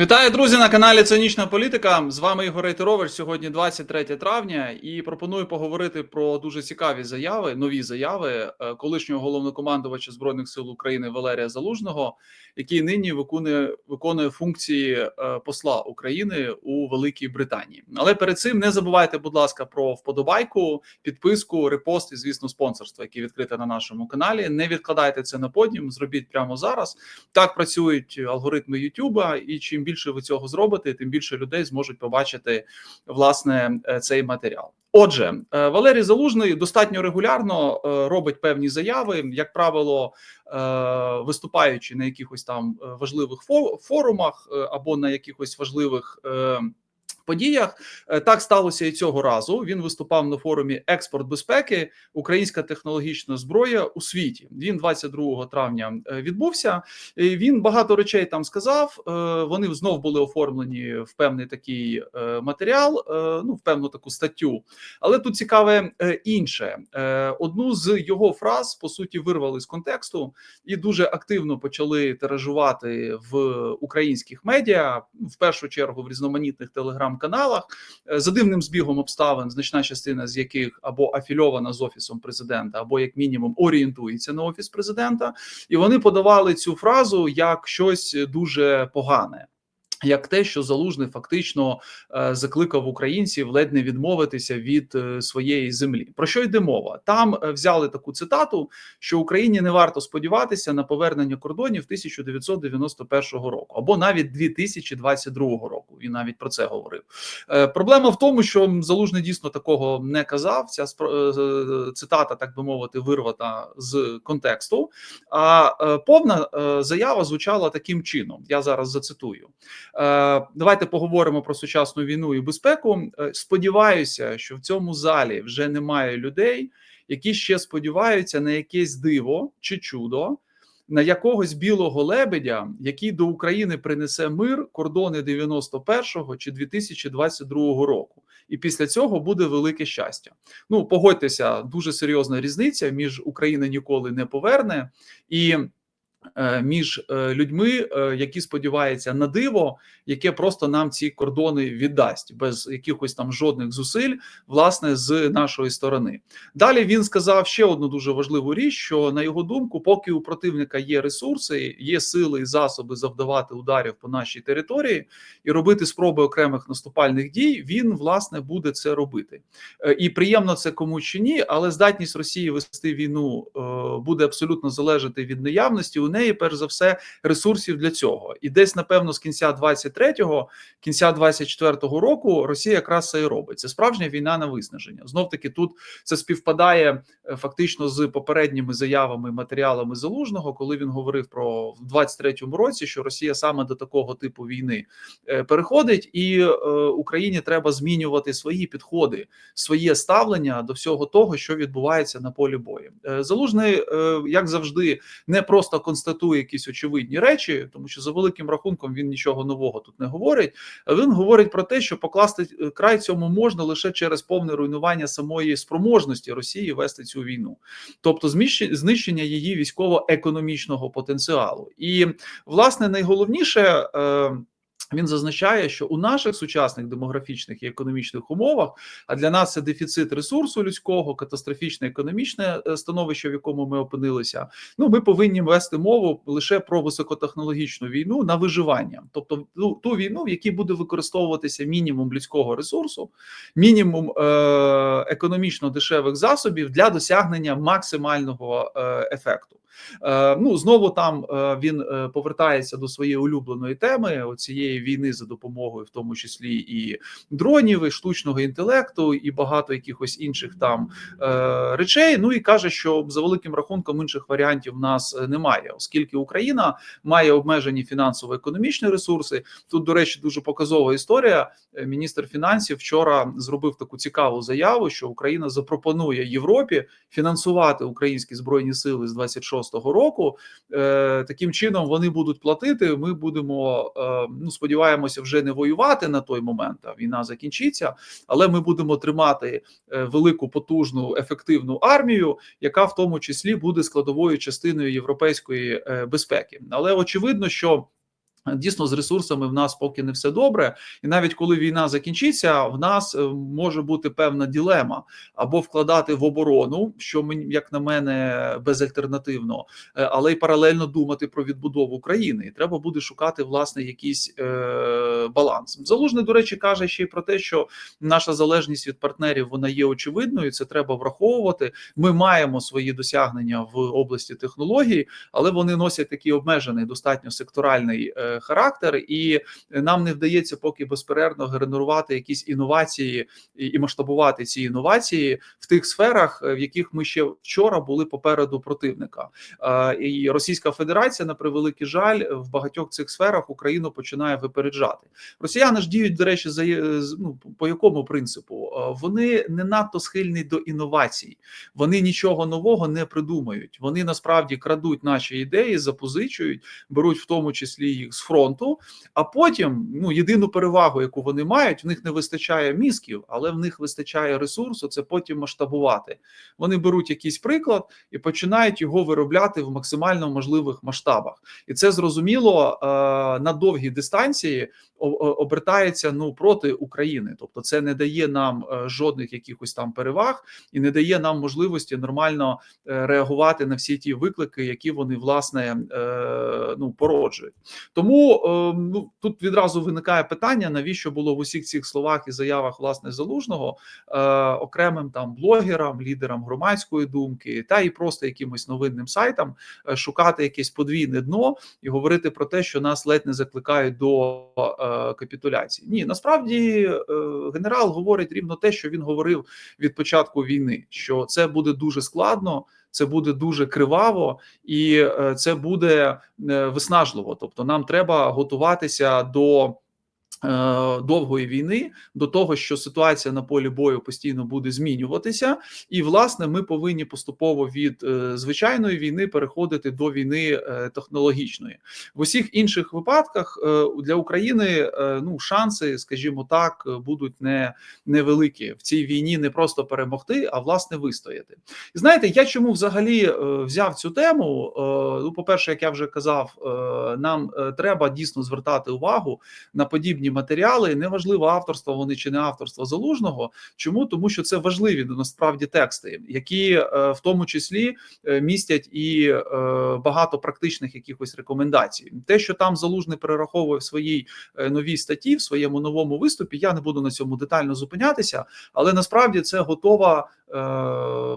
Вітаю, друзі, на каналі Цинічна Політика. З вами Ігор Рейтерович. Сьогодні 23 травня, і пропоную поговорити про дуже цікаві заяви, нові заяви е, колишнього головнокомандувача збройних сил України Валерія Залужного, який нині виконує виконує функції е, посла України у Великій Британії. Але перед цим не забувайте, будь ласка, про вподобайку, підписку, репост і звісно, спонсорство, яке відкрите на нашому каналі. Не відкладайте це на подіум, зробіть прямо зараз. Так працюють алгоритми Ютуба, і чим більше ви цього зробите, тим більше людей зможуть побачити власне е, цей матеріал. Отже, е, Валерій Залужний достатньо регулярно е, робить певні заяви, як правило, виступаючи на якихось там важливих форумах або на якихось важливих подіях. Е, так сталося і цього разу. Він виступав на форумі експорт безпеки, українська технологічна зброя у світі. Він 22 травня е, відбувся. Він багато речей там сказав. Е, вони знов були оформлені в певний такий матеріал, ну в певну таку статтю. Але тут цікаве інше. Одну з його фраз по суті вирвали з контексту і дуже активно почали тиражувати в українських медіа в першу чергу в різноманітних телеграм телеграм-каналах е, за дивним збігом обставин, значна частина з яких або афільована з офісом президента, або як мінімум орієнтується на офіс президента, і вони подавали цю фразу як щось дуже погане. Як те, що залужний фактично е, закликав українців ледь не відмовитися від е, своєї землі. Про що йде мова? Там е, взяли таку цитату, що Україні не варто сподіватися на повернення кордонів 1991 року або навіть 2022 року. Він навіть про це говорив. Проблема в тому, що залужний дійсно такого не казав. Ця цитата, так би мовити, вирвата з контексту. А повна заява звучала таким чином. Я зараз зацитую. Е, давайте поговоримо про сучасну війну і безпеку. Е, сподіваюся, що в цьому залі вже немає людей, які ще сподіваються на якесь диво чи чудо. На якогось білого лебедя, який до України принесе мир, кордони 91-го чи 2022 року, і після цього буде велике щастя. Ну погодьтеся, дуже серйозна різниця між Україна ніколи не поверне і. Е, між е, людьми, е, які сподіваються на диво, яке просто нам ці кордони віддасть без якихось там жодних зусиль, власне, з нашої сторони. Далі він сказав ще одну дуже важливу річ: що на його думку, поки у противника є ресурси, є сили і засоби завдавати ударів по нашій території і робити спроби окремих наступальних дій, він власне буде це робити. І приємно це кому чи ні, але здатність Росії вести війну буде абсолютно залежати від наявності неї, перш за все, ресурсів для цього. І десь, напевно, з кінця 23-го, кінця 24-го року Росія якраз це і робить. Це справжня війна на виснаження. Знов таки тут це співпадає е, фактично з попередніми заявами матеріалами залужного, коли він говорив про в 23-му році, що Росія саме до такого типу війни е, переходить, і е, Україні треба змінювати свої підходи, своє ставлення до всього того, що відбувається на полі бою. Залужний, як завжди, не просто констатує констатує якісь очевидні речі, тому що за великим рахунком він нічого нового тут не говорить. Він говорить про те, що покласти е, край цьому можна лише через повне руйнування самої спроможності Росії вести цю війну, тобто знищення її військово-економічного потенціалу. І власне найголовніше. Він зазначає, що у наших сучасних демографічних і економічних умовах, а для нас це дефіцит ресурсу людського, катастрофічне економічне е, становище, в якому ми опинилися. Ну ми повинні вести мову лише про високотехнологічну війну на виживання, тобто ту, ту війну, в якій буде використовуватися мінімум людського ресурсу, мінімум е- економічно дешевих засобів для досягнення максимального е ефекту. Е, ну знову там е, він е, повертається до своєї улюбленої теми цієї війни за допомогою, в тому числі і дронів, і штучного інтелекту, і багато якихось інших там речей. Ну і каже, що за великим рахунком інших варіантів в нас немає, оскільки Україна має обмежені фінансово-економічні ресурси. Тут, до речі, дуже показова історія. Міністр фінансів вчора зробив таку цікаву заяву, що Україна запропонує Європі фінансувати українські збройні сили з 26 26 року. Е, Таким чином вони будуть платити. Ми будемо е, ну сподіваємося, вже не воювати на той момент. а Війна закінчиться, але ми будемо тримати е, велику потужну ефективну армію, яка в тому числі буде складовою частиною європейської безпеки. Але очевидно, що Дійсно, з ресурсами в нас поки не все добре, і навіть коли війна закінчиться, в нас е, може бути певна ділема або вкладати в оборону, що мені, як на мене, безальтернативно, е, але й паралельно думати про відбудову країни. І треба буде шукати власне якийсь е, баланс. Залужний, до речі, каже ще й про те, що наша залежність від партнерів вона є очевидною. Це треба враховувати. Ми маємо свої досягнення в області технологій, але вони носять такий обмежений, достатньо секторальний. Е, характер, і нам не вдається поки безперервно генерувати якісь інновації і масштабувати ці інновації в тих сферах, в яких ми ще вчора були попереду противника. І Російська Федерація, на превеликий жаль, в багатьох цих сферах Україну починає випереджати. Росіяни ж діють, до речі, за ну, по якому принципу вони не надто схильні до інновацій, вони нічого нового не придумають. Вони насправді крадуть наші ідеї, запозичують, беруть в тому числі їх з фронту. А потім ну єдину перевагу, яку вони мають, в них не вистачає мізків, але в них вистачає ресурсу. Це потім масштабувати. Вони беруть якийсь приклад і починають його виробляти в максимально можливих масштабах, і це зрозуміло е, на довгій дистанції обертається ну проти України, тобто це не дає нам е, жодних якихось там переваг і не дає нам можливості нормально е, реагувати на всі ті виклики, які вони власне ну породжують. Тому ну тут відразу виникає питання: навіщо було в усіх цих словах і заявах власне залужного е, окремим там блогерам, лідерам громадської думки, та і просто якимось новинним сайтам е, шукати якесь подвійне дно і говорити про те, що нас ледь не закликають до е, капітуляції. Ні, насправді е, генерал говорить рівно те, що він говорив від початку війни: що це буде дуже складно це буде дуже криваво і е, це буде е, виснажливо. Тобто, нам треба готуватися до. Е, довгої війни до того, що ситуація на полі бою постійно буде змінюватися, і власне ми повинні поступово від е, звичайної війни переходити до війни е, технологічної в усіх інших випадках для України ну шанси, скажімо так, будуть не невеликі в цій війні не просто перемогти, а власне вистояти. І знаєте, я чому взагалі взяв цю тему? Ну, по перше, як я вже казав, нам треба дійсно звертати увагу на подібні матеріали. Неважливо авторство вони чи не авторство залужного. Чому тому, що це важливі насправді тексти, які е, в тому числі е, містять і е, багато практичних якихось рекомендацій. Те, що там залужний перераховує в своїй новій статті, в своєму новому виступі, я не буду на цьому детально зупинятися, але насправді це готова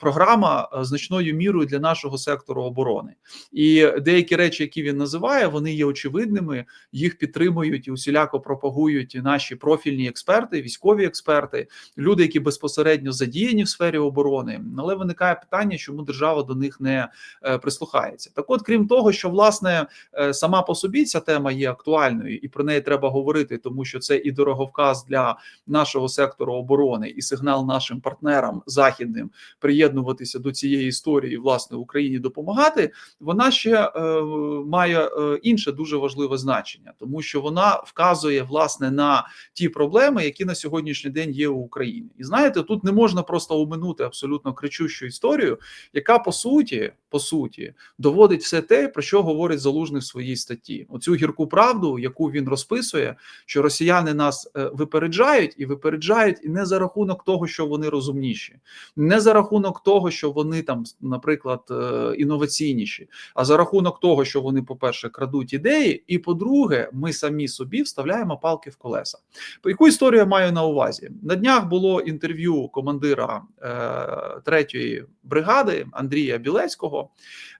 програма значною мірою для нашого сектору оборони. І деякі речі, які він називає, вони є очевидними, їх підтримують і усіляко пропагують наші профільні експерти, військові експерти, люди, які безпосередньо задіяні в сфері оборони. Але виникає питання, чому держава до них не е, прислухається. Так, от, крім того, що власне е, сама по собі ця тема є актуальною, і про неї треба говорити, тому що це і дороговказ для нашого сектору оборони, і сигнал нашим партнерам західним приєднуватися до цієї історії, власне Україні допомагати. Вона ще е, має е, інше дуже важливе значення, тому що вона вказує власне на ті проблеми, які на сьогоднішній день є у Україні, і знаєте, тут не можна просто оминути абсолютно кричущу історію, яка по суті по суті доводить все те, про що говорить залужний в своїй статті. Оцю гірку правду, яку він розписує, що росіяни нас е, випереджають і випереджають, і не за рахунок того, що вони розумніші, не за рахунок того, що вони там, наприклад, е, інноваційніші, а за рахунок того, що вони, по перше, крадуть ідеї, і по-друге, ми самі собі вставляємо палки в колеса. Яку історію я маю на увазі? На днях було інтерв'ю командира е, третьої бригади Андрія Білецького,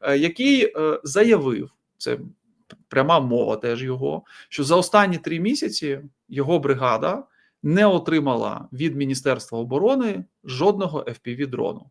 е, який заявив це. Пряма мова теж його, що за останні три місяці його бригада не отримала від Міністерства оборони жодного fpv дрону.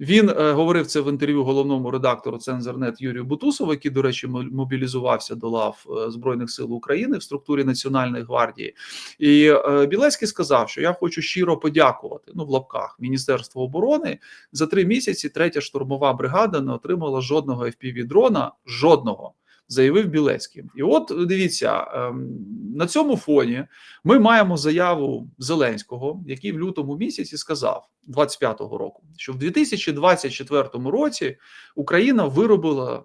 Він е, говорив це в інтерв'ю головному редактору Цензорнет Юрію Бутусову, який, до речі, мобілізувався до лав е, Збройних сил України в структурі Національної гвардії. І е, Білецький сказав, що я хочу щиро подякувати ну в лапках Міністерству оборони за три місяці. Третя штурмова бригада не отримала жодного fpv дрона жодного заявив Білецький. І от дивіться ем, на цьому фоні ми маємо заяву Зеленського, який в лютому місяці сказав 25-го року, що в 2024 році Україна виробила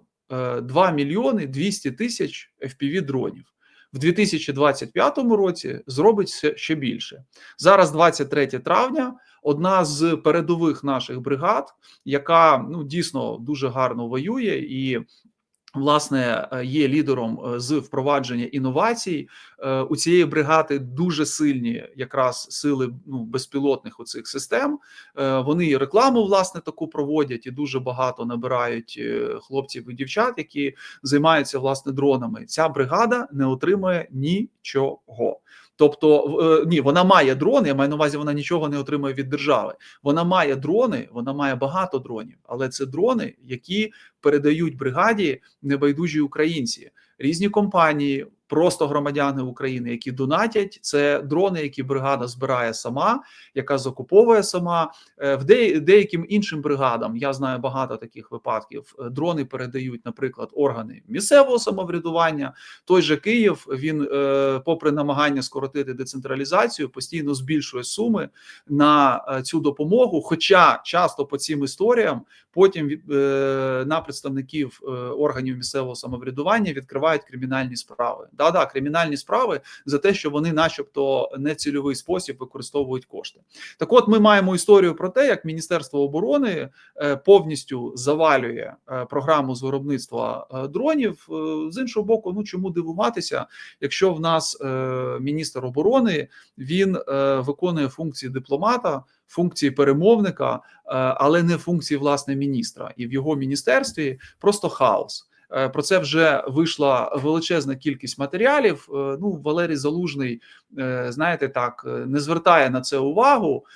2 е, мільйони 200 тисяч fpv дронів. в 2025 році зробить ще- ще більше. Зараз 23 травня. Одна з передових наших бригад, яка ну дійсно дуже гарно воює і. Власне, е, є лідером е, з впровадження інновацій. Е, У цієї бригади дуже сильні якраз сили ну, безпілотних оцих систем. Вони рекламу власне таку проводять, і дуже багато набирають хлопців і дівчат, які займаються власне дронами. Ця бригада не отримує нічого. Тобто, е, ні, вона має дрони. Я маю на увазі, вона нічого не отримує від держави. Вона має дрони, вона має багато дронів, але це дрони, які передають бригаді небайдужі українці, різні компанії, просто громадяни України, які донатять. Це дрони, які бригада збирає сама, яка закуповує сама. Е, В де, деяким іншим бригадам я знаю багато таких випадків. е, Дрони передають, наприклад, органи місцевого самоврядування. Той же Київ він, е, попри намагання скоротити децентралізацію, постійно збільшує суми на цю допомогу. Хоча часто по цим історіям потім на представників органів місцевого самоврядування відкривають кримінальні справи. Да, да, кримінальні справи за те, що вони, начебто, не цільовий спосіб використовують кошти. Так, от ми маємо історію про те, як Міністерство оборони е, повністю завалює е, програму з виробництва е, дронів. З іншого боку, ну чому дивуватися, якщо в нас міністр оборони він виконує функції дипломата, функції перемовника, але не функції власне міністра, і в його міністерстві просто хаос. Е, Про це вже вийшла величезна кількість матеріалів. Е, Ну, Валерій Залужний, е, знаєте, так не звертає на це увагу.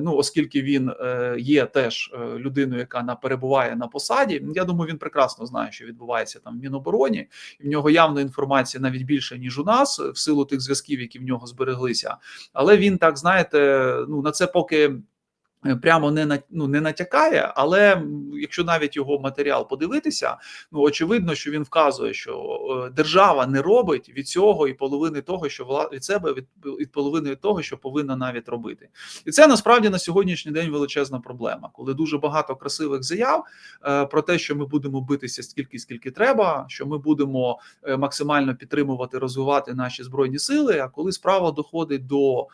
Ну, оскільки він є теж людиною, яка перебуває на посаді. Я думаю, він прекрасно знає, що відбувається там в Мінобороні, і в нього явно інформація навіть більше ніж у нас, в силу тих зв'язків, які в нього збереглися. Але він так знаєте, ну на це поки. Е, Прямо не на ну не натякає, але якщо навіть його матеріал подивитися, ну очевидно, що він вказує, що е, держава не робить від цього і половини того, що вла- від себе від, від половини того, що повинна навіть робити, і це насправді на сьогоднішній день величезна проблема, коли дуже багато красивих заяв е, про те, що ми будемо битися стільки, скільки треба, що ми будемо максимально підтримувати, розвивати наші збройні сили. А коли справа доходить до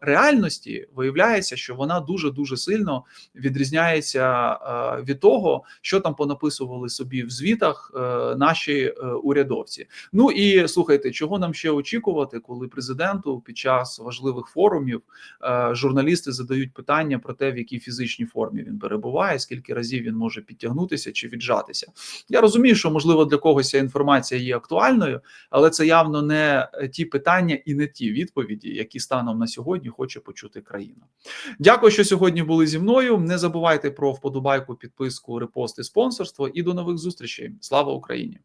реальності, виявляється, що вона дуже дуже сильно відрізняється е, від того, що там понаписували собі в звітах е, наші е, урядовці. Ну і слухайте, чого нам ще очікувати, коли президенту під час важливих форумів журналісти задають питання про те, в якій фізичній формі він перебуває, скільки разів він може підтягнутися чи віджатися. Я розумію, що можливо для когось ця інформація є актуальною, але це явно не ті питання і не ті відповіді, які станом на сьогодні хоче почути країна. Дякую, що сьогодні були зі мною. Не забувайте про вподобайку, підписку, репост і спонсорство. І до нових зустрічей. Слава Україні!